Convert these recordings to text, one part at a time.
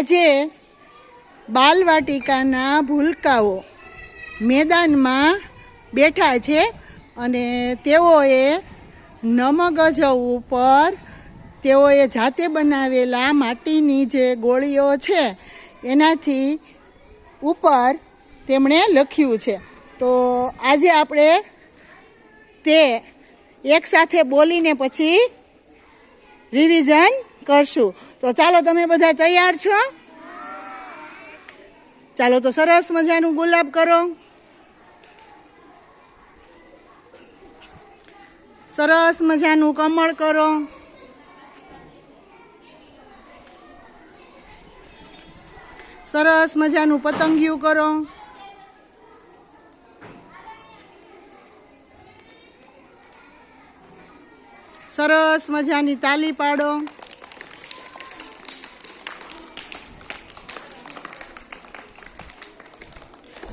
આજે બાલવાટિકાના ભૂલકાઓ મેદાનમાં બેઠા છે અને તેઓએ નમગજ ઉપર તેઓએ જાતે બનાવેલા માટીની જે ગોળીઓ છે, એનાથી ઉપર તેમણે લખ્યું છે. તો આજે આપણે તે એકસાથે બોલીને પછી રિવિઝન કરશું. તો ચાલો તમે બધા તૈયાર છો? ચાલો તો સરસ મજાનું ગુલાબ કરો. સરસ મજાનું કમળ કરો. સરસ મજાનું પતંગિયું કરો. સરસ મજાની તાલી પાડો.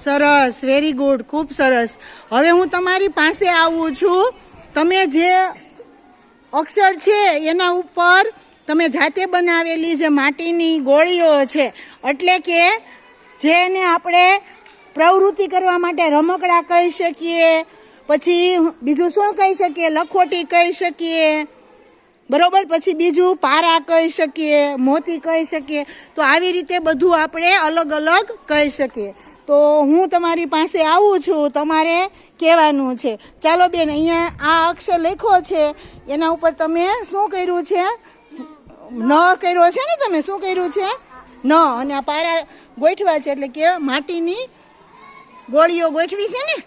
સરસ વેરી ગુડ ખૂબ સરસ. હવે હું તમારી પાસે આવું છું. તમે જે અક્ષર છે એના ઉપર તમે જાતે બનાવેલી જે માટીની ગોળીઓ છે, એટલે કે જેને આપણે પ્રવૃત્તિ કરવા માટે રમકડા કહી શકીએ, પછી બીજું શું કહી શકીએ? લખોટી કહી શકીએ. બરોબર? પછી બીજું પારા કહી શકીએ મોતી કહી શકીએ. તો આવી રીતે બધું આપણે અલગ અલગ કહી શકીએ. તો હું તમારી પાસે આવું છું તમારે કહેવાનું છે. ચાલો બેન અહીંયા આ અક્ષર લખ્યો છે. એના ઉપર તમે શું કર્યું છે? ન કર્યો છે ને તમે? શું કર્યું છે? ન. અને આ પારા ગોઠવા છે એટલે કે માટીની ગોળીઓ ગોઠવી છે ને?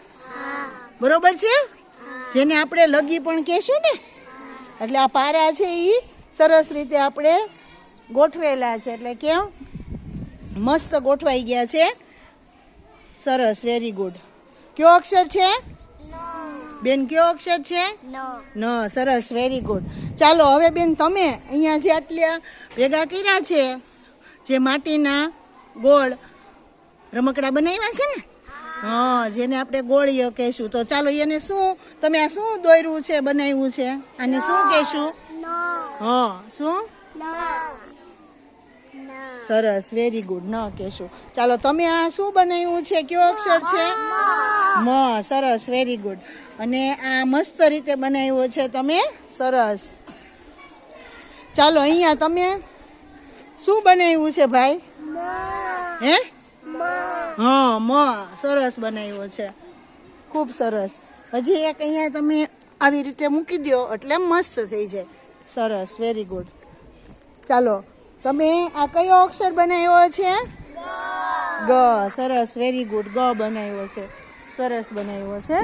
બરોબર છે? જેને આપણે લગી પણ કહેશું ને? એટલે આ પારા છે એ સરસ રીતે આપણે ગોઠવેલા છે. એટલે કેમ? મસ્ત ગોઠવાઈ ગયા છે. સરસ વેરી ગુડ કયો અક્ષર છે? બેન કયો અક્ષર છે? ન. સરસ વેરી ગુડ ચાલો હવે બેન તમે અહીંયા જે આટલા ભેગા કર્યા છે જે માટીના ગોળ રમકડા બનાવ્યા છે ને? હા જેને આપણે ગોળીઓ કહેશું. તો ચાલો એને શું? તમે આ શું દોર્યું છે બનાવ્યું છે? આને શું કહેશું? હા શું? સરસ વેરી ગુડ ન કહેશું. ચાલો તમે આ શું બનાવ્યું છે? કયો અક્ષર છે? મ. સરસ વેરી ગુડ અને આ મસ્ત રીતે બનાવ્યો છે તમે? સરસ. ચાલો અહીંયા તમે શું બનાવ્યું છે ભાઈ? હે? હા મ સરસ બનાવ્યો છે. ખૂબ સરસ. હજી એક અહીંયા તમે આવી રીતે મૂકી દો એટલે મસ્ત થઈ જાય. સરસ વેરી ગુડ ચાલો તમે આ કયો અક્ષર બનાવ્યો છે? ગ. સરસ વેરી ગુડ ગ બનાવ્યો છે. સરસ બનાવ્યો છે.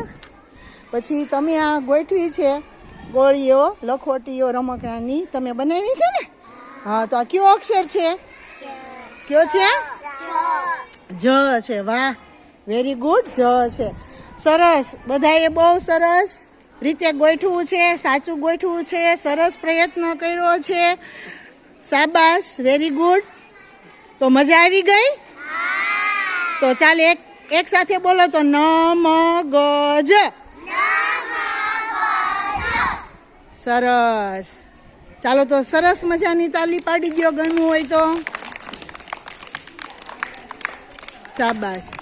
પછી તમે આ ગોઠવી છે ગોળીઓ લખોટીઓ રમકડાની તમે બનાવી છે ને? હા તો આ કયો અક્ષર છે? કયો છે. જ છે. વાહ વેરી ગુડ જ છે. સરસ. બધાએ બહુ સરસ રીતે ગોઠવું છે, સાચું ગોઠવું છે, સરસ પ્રયત્ન કર્યો છે. સાબાસ વેરી ગુડ તો મજા આવી ગઈ? તો ચાલ એક એક સાથે બોલો તો ન મ ગ જ સરસ. ચાલો તો સરસ મજાની તાલી પાડી દો ગણવું હોય તો. Sabas.